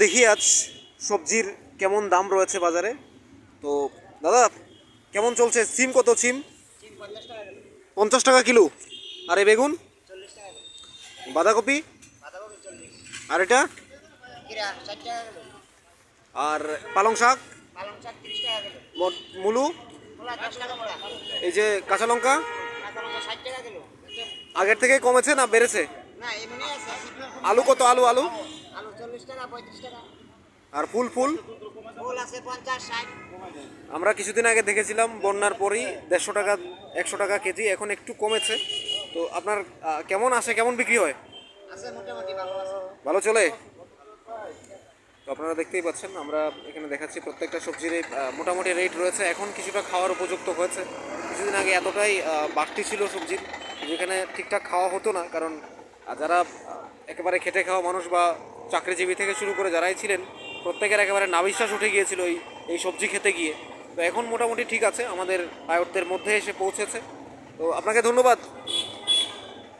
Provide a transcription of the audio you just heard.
দেখি আজ সবজির কেমন দাম রয়েছে বাজারে। তো দাদা, কেমন চলছে? সিম কত সিম? পঞ্চাশ টাকা কিলো। আর এই বেগুন? বাঁধাকপি? আর এটা? আর পালং শাক? মুলু? এই যে কাঁচা লঙ্কা? আগের থেকে কমেছে না বেড়েছে? আলু কত? আলু আলু? চল্লিশ টাকা পঁয়ত্রিশ টাকা। আর ফুল ফুল? ফুল আছে পঞ্চাশ ষাট। আমরা কিছুদিন আগে দেখেছিলাম বন্যার পরই দেড়শো টাকা একশো টাকা কেজি এখন একটু কমেছে। তো আপনার কেমন আসে কেমন বিক্রি হয়? ভালো চলে? তো আপনারা দেখতেই পাচ্ছেন আমরা এখানে দেখাচ্ছি প্রত্যেকটা সবজির মোটামুটি রেট রয়েছে। এখন কিছুটা খাওয়ার উপযুক্ত হয়েছে। কিছুদিন আগে এতটাই বাড়তি ছিল সবজির যেখানে ঠিকঠাক খাওয়া হতো না। কারণ যারা একেবারে খেটে খাওয়া মানুষ বা চাকরিজীবী থেকে শুরু করে যারাই ছিলেন, প্রত্যেকের একেবারে নাবিশ্বাস উঠে গিয়েছিল এই এই সবজি খেতে গিয়ে। তো এখন মোটামুটি ঠিক আছে, আমাদের আয়ত্তের মধ্যে এসে পৌঁছেছে। তো আপনাকে ধন্যবাদ।